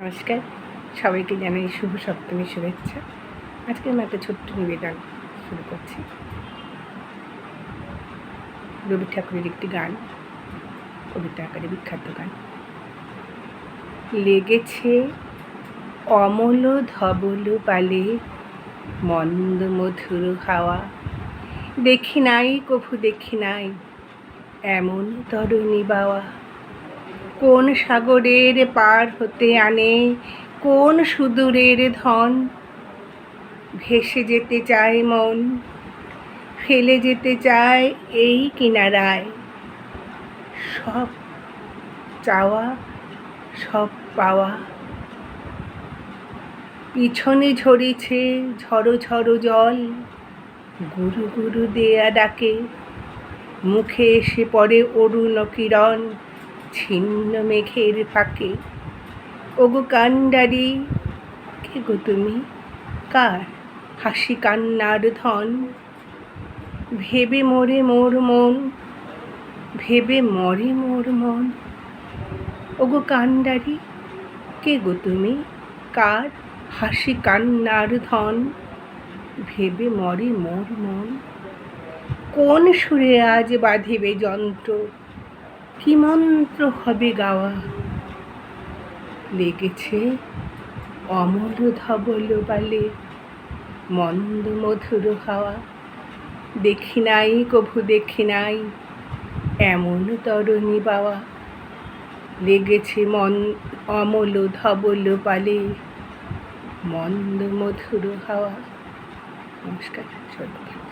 নমস্কার। সবাইকে জানাই শুভ সপ্তমী শুভেচ্ছা। আজকে আমি একটা ছোট্ট নিবেদন শুরু করছি। রবি ঠাকুরের একটি গান, কবিতা আকারে বিখ্যাত গান। লেগেছে অমল ধবল পালে মন্দ মধুর হাওয়া। দেখি নাই, কভু দেখি নাই, এমন তরুণী বাওয়া। কোন সাগরের পার হতে আনে, কোন সুদূরের ধন? ভেসে যেতে চায় মন, ফেলে যেতে চায় এই কিনারায়। সব চাওয়া, সব পাওয়া। পিছনে ঝরেছে ঝড়ো ঝড়ো জল, গুরু গুরু দেয়া ডাকে, মুখে এসে পড়ে অরুণ কিরণ। ছিন্ন মেঘের ফাঁকে ওগো কান্ডারি, কে গো তুমি? কার হাসি কান্নার ধন? ভেবে মরে মোর মন, ভেবে মরে মোর মন। ওগো কান্ডারি, কে গো তুমি? কার হাসি কান্নার ধন? ভেবে মরে মোর মন। কোন সুরে আজ বাঁধিবে যন্ত্র? কি মন্ত্র হবে গাওয়া? লেগেছে অমল ধবল বালে, মন্দ মধুর হাওয়া। দেখি নাই কভু, দেখি নাই এমন তরণী বাওয়া। লেগেছে মন অমল ধবল পালে মন্দ মধুর হাওয়া। নমস্কার সবাই